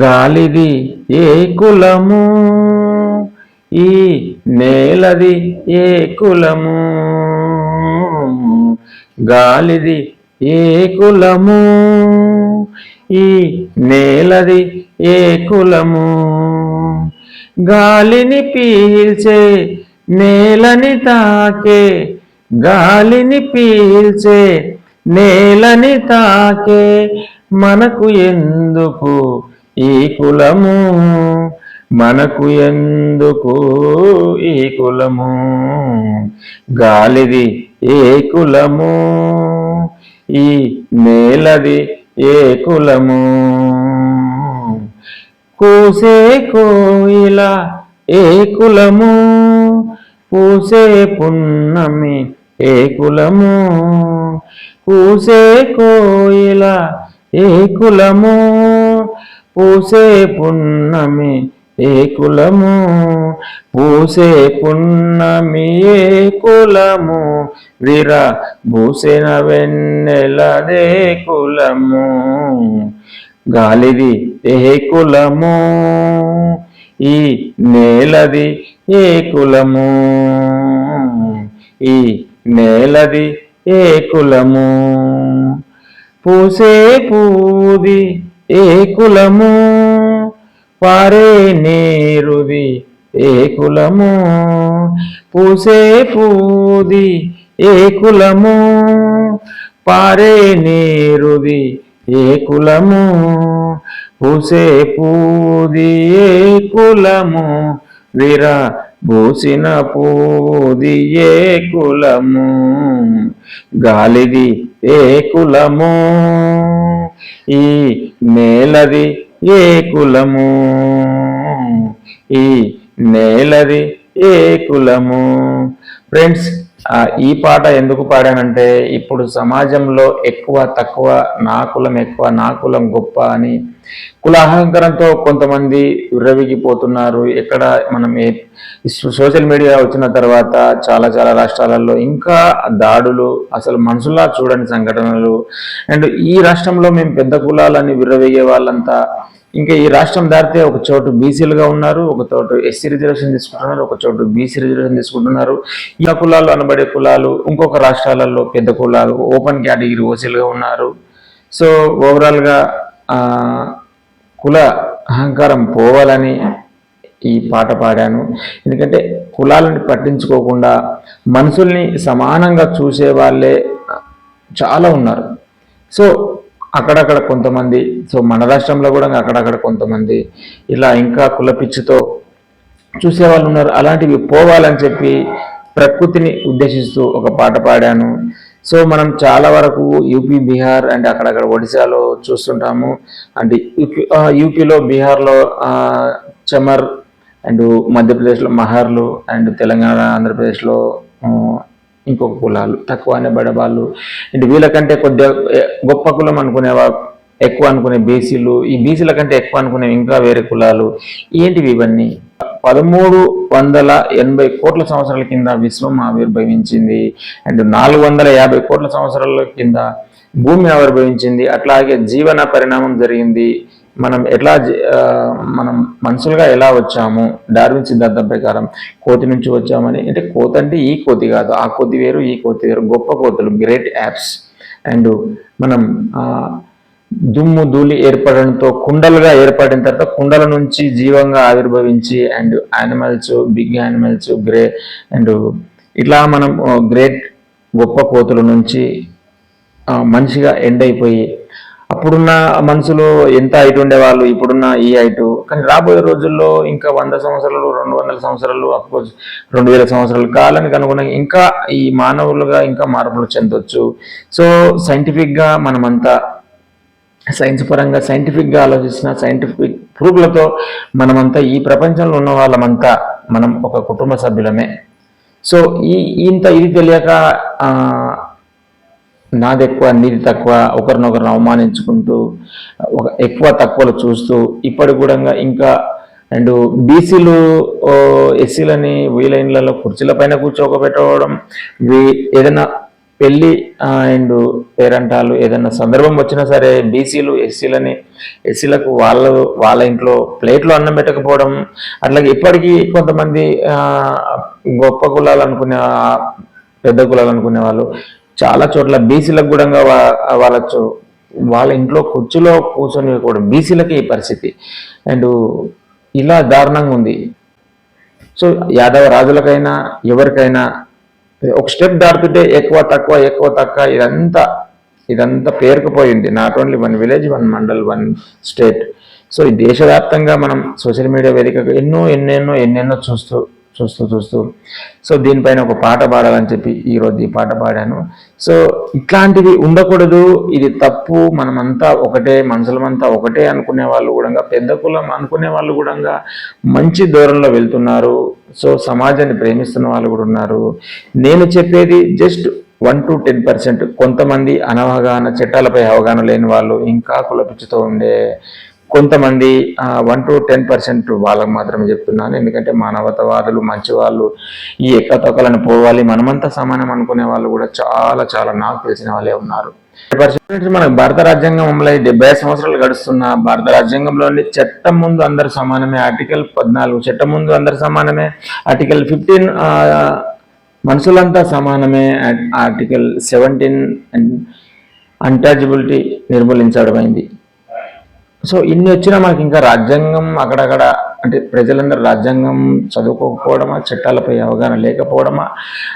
గాలిది ఏ కులము? ఈ నేలది ఏ కులము? గాలిది ఏ కులము? ఈ నేలది ఏ కులము? గాలిని పీల్చే నేలని తాకే గాలిని పీల్చే నేలని తాకే మనకు ఎందుకు ఈ కులము మనకు ఎందుకు? ఈ కులము గాలిది ఏ కులము? ఈ నేలది ఏ కులము? కూసే కోయిల ఏ కులము? పూసే పున్నమి ఏ కులము? పూసే కోయిల ఏ కులము? పూసే పున్నమి ఏ కులము? పూసే పున్నమి ఏ కులము? విర భూసిన వెన్నెలదే కులము. గాలిది ఏ కులము? ఈ నేలది ఏ కులము? ఈ నేలది ఏ కులము? పూసే పూది ఏ కులము? పారే నేరుది ఏ కులము? పూసే పూది. ఏ కులము? పారే నేరుది ఏ కులము? పూసే పూది. ఏ కులము? విరా భూసిన పూది. ఏ కులము? గాలిది ఏ కులము? ఈ నేలది ఏ కులము? ఈ నేలది ఏ కులము? ఫ్రెండ్స్ ఈ పాట ఎందుకు పాడానంటే ఇప్పుడు సమాజంలో ఎక్కువ తక్కువ నా కులం ఎక్కువ నా కులం గొప్ప అని కుల అహంకారంతో కొంతమంది విర్రవిగిపోతున్నారు. ఎక్కడ మనం ఏ సోషల్ మీడియా వచ్చిన తర్వాత చాలా చాలా రాష్ట్రాలలో ఇంకా దాడులు అసలు మనుషుల్లా చూడని సంఘటనలు. అండ్ ఈ రాష్ట్రంలో మేము పెద్ద కులాలని విర్రవీగే వాళ్ళంతా ఇంకా ఈ రాష్ట్రం దాటితే ఒక చోటు బీసీలుగా ఉన్నారు ఒక చోటు ఎస్సీ రిజర్వేషన్ తీసుకుంటున్నారు ఒక చోటు బీసీ రిజర్వేషన్ తీసుకుంటున్నారు. ఈ కులాలు అనబడే కులాలు ఇంకొక రాష్ట్రాలలో పెద్ద కులాలు ఓపెన్ కేటగిరీ ఓసీలుగా ఉన్నారు. సో ఓవరాల్గా కుల అహంకారం పోవాలని ఈ పాట పాడాను. ఎందుకంటే కులాలను పట్టించుకోకుండా మనుషుల్ని సమానంగా చూసే వాళ్ళే చాలా ఉన్నారు. సో అక్కడక్కడ కొంతమంది సో మన రాష్ట్రంలో కూడా అక్కడక్కడ కొంతమంది ఇలా ఇంకా కుల పిచ్చితో చూసే వాళ్ళు ఉన్నారు. అలాంటివి పోవాలని చెప్పి ప్రకృతిని ఉద్దేశిస్తూ ఒక పాట పాడాను. సో మనం చాలా వరకు యూపీ బీహార్ అండ్ అక్కడక్కడ ఒడిశాలో చూస్తుంటాము. అంటే యూపీ యూపీలో బీహార్లో చమర్ అండ్ మధ్యప్రదేశ్లో మహర్లు అండ్ తెలంగాణ ఆంధ్రప్రదేశ్లో ఇంకొక కులాలు తక్కువ అనే బడబాళ్ళు అండ్ వీళ్ళకంటే కొద్దిగా గొప్ప కులం అనుకునేవా ఎక్కువ అనుకునే బీసీలు ఈ బీసీల కంటే ఎక్కువ అనుకునే ఇంకా వేరే కులాలు. ఏంటివి ఇవన్నీ? పదమూడు వందల ఎనభై కోట్ల సంవత్సరాల కింద విశ్వం ఆవిర్భవించింది. అండ్ నాలుగు వందల యాభై కోట్ల సంవత్సరాల కింద భూమి ఆవిర్భవించింది. అట్లాగే జీవన పరిణామం జరిగింది. మనం ఎట్లా జీ- మనం మనుషులుగా ఎలా వచ్చాము? డార్విన్ సిద్ధాంతం ప్రకారం కోతి నుంచి వచ్చామని. అంటే కోతి అంటే ఈ కోతి కాదు. ఆ కోతి వేరు ఈ కోతి వేరు. గొప్ప కోతులు గ్రేట్ యాప్స్. అండ్ మనం దుమ్ము ధూళి ఏర్పడడంతో కుండలుగా ఏర్పడిన తర్వాత కుండల నుంచి జీవంగా ఆవిర్భవించి and animals big animals grey and ఇట్లా మనం గ్రేట్ గొప్ప కోతుల నుంచి మనిషిగా ఎండ్ అయిపోయి అప్పుడున్న మనుషులు ఎంత హైట్ ఉండేవాళ్ళు ఇప్పుడున్న ఈ హైట్. కానీ రాబోయే రోజుల్లో ఇంకా వంద సంవత్సరాలు రెండు వందల సంవత్సరాలు అఫ్కోర్స్ రెండు వేల సంవత్సరాలు కాలానికి అనుగుణంగా ఇంకా ఈ మానవులుగా ఇంకా మార్పులు చెందొచ్చు. సో సైంటిఫిక్గా మనమంతా సైన్స్ పరంగా సైంటిఫిక్గా ఆలోచించిన సైంటిఫిక్ ప్రూఫ్లతో మనమంతా ఈ ప్రపంచంలో ఉన్న వాళ్ళమంతా మనం ఒక కుటుంబ సభ్యులమే. సో ఈ ఇంత ఇది తెలియక నాది ఎక్కువ నీది తక్కువ ఒకరినొకరిని అవమానించుకుంటూ ఒక ఎక్కువ తక్కువలు చూస్తూ ఇప్పటి కూడా ఇంకా అండ్ బీసీలు ఎస్సీలని వీలైన్లలో కుర్చీల పైన కూర్చోబెట్టడం వీ ఏదైనా పెళ్ళి అండ్ పేరంటాలు ఏదైనా సందర్భం వచ్చినా సరే బీసీలు ఎస్సీలని ఎస్సీలకు వాళ్ళ వాళ్ళ ఇంట్లో ప్లేట్లో అన్నం పెట్టకపోవడం అట్లాగే ఇప్పటికీ కొంతమంది గొప్ప కులాలు అనుకునే పెద్ద కులాలు అనుకునే వాళ్ళు చాలా చోట్ల బీసీలకు కూడా వాళ్ళ చో- వాళ్ళ ఇంట్లో కుర్చీలో కూర్చొని కూడా బీసీలకి ఈ పరిస్థితి. అండ్ ఇలా దారుణంగా ఉంది. సో యాదవ రాజులకైనా ఎవరికైనా ఒక స్టెప్ దాటుతుంటే ఎక్కువ తక్కువ ఎక్కువ తక్కువ ఇదంతా ఇదంతా పేరుకుపోయింది. Not only one village one mandal one state so ఈ దేశవ్యాప్తంగా మనం సోషల్ మీడియా వేదికగా ఎన్నో ఎన్నెన్నో ఎన్నెన్నో చూస్తూ చూస్తూ చూస్తూ. సో దీనిపైన ఒక పాట పాడాలని చెప్పి ఈరోజు ఈ పాట పాడాను. సో ఇట్లాంటివి ఉండకూడదు. ఇది తప్పు. మనమంతా ఒకటే మనుషులమంతా ఒకటే అనుకునే వాళ్ళు కూడా పెద్ద కులం అనుకునే వాళ్ళు కూడా మంచి దూరంలో వెళ్తున్నారు. సో సమాజాన్ని ప్రేమిస్తున్న వాళ్ళు కూడా ఉన్నారు. నేను చెప్పేది just one to ten percent. కొంతమంది అనవగాహన చట్టాలపై అవగాహన లేని వాళ్ళు ఇంకా కులపిచ్చుతో ఉండే కొంతమంది వన్ టు టెన్ పర్సెంట్ వాళ్ళకు మాత్రమే చెప్తున్నాను. ఎందుకంటే మానవతవాదులు మంచివాళ్ళు ఈ ఎక్కతొక్కలను పోవాలి మనమంతా సమానం అనుకునే వాళ్ళు కూడా చాలా చాలా నాకు తెలిసిన వాళ్ళే ఉన్నారు. పర్సెంట్ మనకు భారత రాజ్యాంగం అమలై డెబ్బై సంవత్సరాలు గడుస్తున్న భారత రాజ్యాంగంలోని చట్టం ముందు అందరు సమానమే. ఆర్టికల్ పద్నాలుగు చట్టం ముందు అందరు సమానమే. ఆర్టికల్ ఫిఫ్టీన్ మనుషులంతా సమానమే. ఆర్టికల్ సెవెంటీన్ అంటాజిబిలిటీ నిర్మూలించడమైంది సో ఇన్ని వచ్చినా మనకి ఇంకా రాజ్యాంగం అక్కడక్కడ అంటే ప్రజలందరూ రాజ్యాంగం చదువుకోకపోవడమా చట్టాలపై అవగాహన లేకపోవడమా?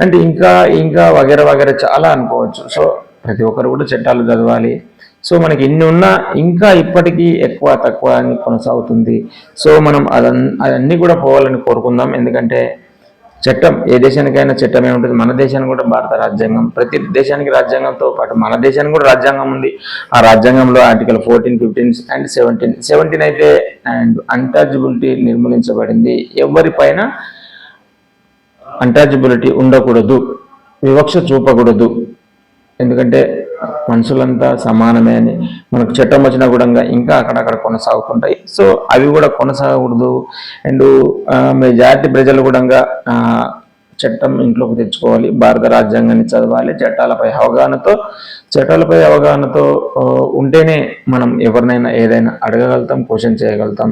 అంటే ఇంకా ఇంకా వగేర వగేర చాలా అనుకోవచ్చు. సో ప్రతి ఒక్కరు కూడా చట్టాలు చదవాలి. సో మనకి ఇన్ని ఉన్నా ఇంకా ఇప్పటికీ ఎక్కువ తక్కువ అని కొనసాగుతుంది. సో మనం అదన్ అదన్నీ కూడా పోవాలని కోరుకుందాం. ఎందుకంటే చట్టం ఏ దేశానికైనా చట్టమే ఉంటుంది. మన దేశానికి కూడా భారత రాజ్యాంగం ప్రతి దేశానికి రాజ్యాంగంతో పాటు మన దేశానికి కూడా రాజ్యాంగం ఉంది. ఆ రాజ్యాంగంలో article fourteen fifteen and seventeen seventeen అయితే అండ్ అన్టాచబిలిటీ నిర్మూలించబడింది. ఎవరిపైన అన్టాచబిలిటీ ఉండకూడదు వివక్ష చూపకూడదు. ఎందుకంటే మనుషులంతా సమానమే అని మనకు చట్టం వచ్చినా కూడా ఇంకా అక్కడక్కడ కొనసాగుతుంటాయి. సో అవి కూడా కొనసాగకూడదు. అండ్ మెజారిటీ ప్రజలు కూడా చట్టం ఇంట్లోకి తెచ్చుకోవాలి. భారత రాజ్యాంగాన్ని చదవాలి. చట్టాలపై అవగాహనతో చట్టాలపై అవగాహనతో ఉంటేనే మనం ఎవరినైనా ఏదైనా అడగగలుగుతాం క్వశ్చన్ చేయగలుగుతాం.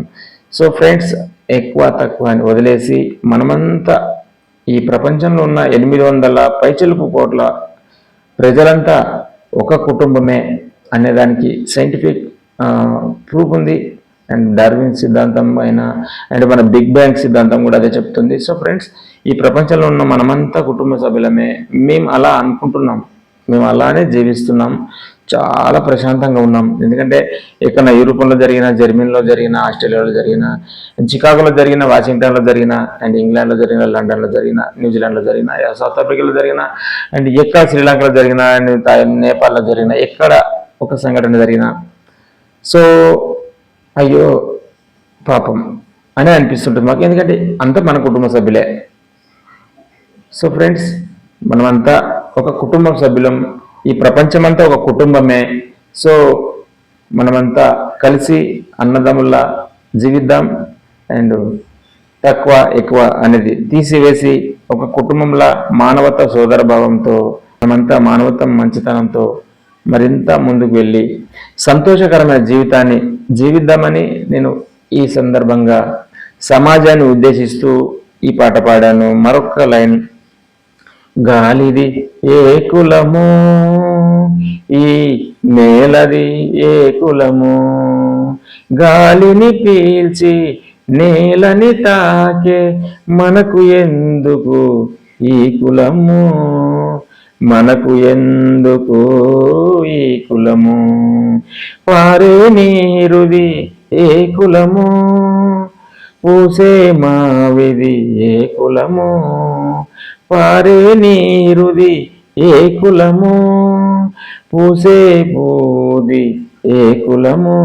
సో ఫ్రెండ్స్ ఎక్కువ తక్కువ అని వదిలేసి మనమంతా ఈ ప్రపంచంలో ఉన్న ఎనిమిది వందల పైచెలుపు కోట్ల ప్రజలంతా ఒక కుటుంబమే అనేదానికి సైంటిఫిక్ ప్రూఫ్ ఉంది. అండ్ డార్విన్ సిద్ధాంతం అయినా అండ్ మన బిగ్ బ్యాంగ్ సిద్ధాంతం కూడా అదే చెప్తుంది. సో ఫ్రెండ్స్ ఈ ప్రపంచంలో ఉన్న మనమంతా కుటుంబ సభ్యులమే. మేము అలా అనుకుంటున్నాం. మేము అలానే జీవిస్తున్నాం. చాలా ప్రశాంతంగా ఉన్నాం. ఎందుకంటే ఎక్కడ యూరోప్లో జరిగిన జర్మనీలో జరిగిన ఆస్ట్రేలియాలో జరిగిన చికాగోలో జరిగిన వాషింగ్టన్లో జరిగిన అండ్ ఇంగ్లాండ్లో జరిగిన లండన్లో జరిగిన న్యూజిలాండ్లో జరిగిన సౌత్ ఆఫ్రికాలో జరిగిన అండ్ ఎక్కడ శ్రీలంకలో జరిగిన అండ్ తా- నేపాల్లో జరిగిన ఎక్కడ ఒక సంఘటన జరిగిన. సో అయ్యో పాపం అని అనిపిస్తుంటుంది మాకు. ఎందుకంటే అంతా మన కుటుంబ సభ్యులే. సో ఫ్రెండ్స్ మనమంతా ఒక కుటుంబ సభ్యులం ఈ ప్రపంచమంతా ఒక కుటుంబమే. సో మనమంతా కలిసి అన్నదమ్ముల్లా జీవిద్దాం అండ్ తక్కువ ఎక్కువ అనేది తీసివేసి ఒక కుటుంబంలా మానవత సోదర భావంతో మనమంతా మానవతం మంచితనంతో మరింత ముందుకు వెళ్ళి సంతోషకరమైన జీవితాన్ని జీవిద్దామని నేను ఈ సందర్భంగా సమాజాన్ని ఉద్దేశిస్తూ ఈ పాట పాడాను. మరొక లైన్ గాలిది ఏ కులము? ఈ నేలది ఏ కులము? గాలిని పీల్చి నేలని తాకే మనకు ఎందుకు ఈ కులము? మనకు ఎందుకు ఈ కులము? పారే నీరుది ఏ కులము? పూసే మావిది ఏ కులము? పారే నీరుది ఏ కులము? పూసే పూది ఏ కులము?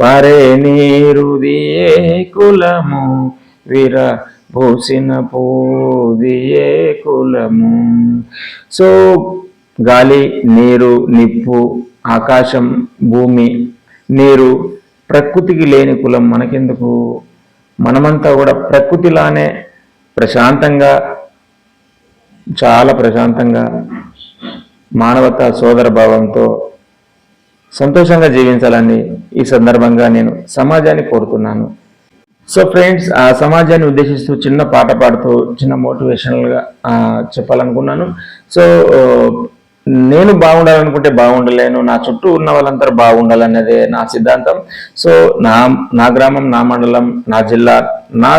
పారే నీరుది ఏ కులము? విర పూసిన పూది ఏ కులము? సో గాలి నీరు నిప్పు ఆకాశం భూమి నీరు ప్రకృతికి లేని కులం మనకెందుకు? మనమంతా కూడా ప్రకృతిలానే ప్రశాంతంగా చాలా ప్రశాంతంగా మానవత సోదర భావంతో సంతోషంగా జీవించాలని ఈ సందర్భంగా నేను సమాజాన్ని కోరుతున్నాను. సో ఫ్రెండ్స్ ఆ సమాజాన్ని ఉద్దేశిస్తూ చిన్న పాట పాడుతూ చిన్న మోటివేషనల్గా చెప్పాలనుకున్నాను. సో నేను బాగుండాలనుకుంటే బాగుండలేను నా చుట్టూ ఉన్న వాళ్ళందరూ బాగుండాలన్నదే నా సిద్ధాంతం. సో నా నా గ్రామం నా మండలం నా జిల్లా నా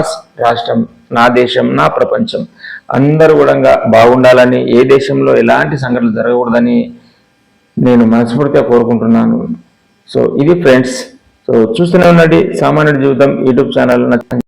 రాష్ట్రం నా దేశం నా ప్రపంచం. అందరూ కూడా బాగుండాలని ఏ దేశంలో ఎలాంటి సంఘటనలు జరగకూడదని నేను మనస్ఫూర్తిగా కోరుకుంటున్నాను. సో ఇది ఫ్రెండ్స్. సో చూస్తూనే ఉండండి. సామాన్యుడి జీవితం యూట్యూబ్ ఛానల్ నచ్చ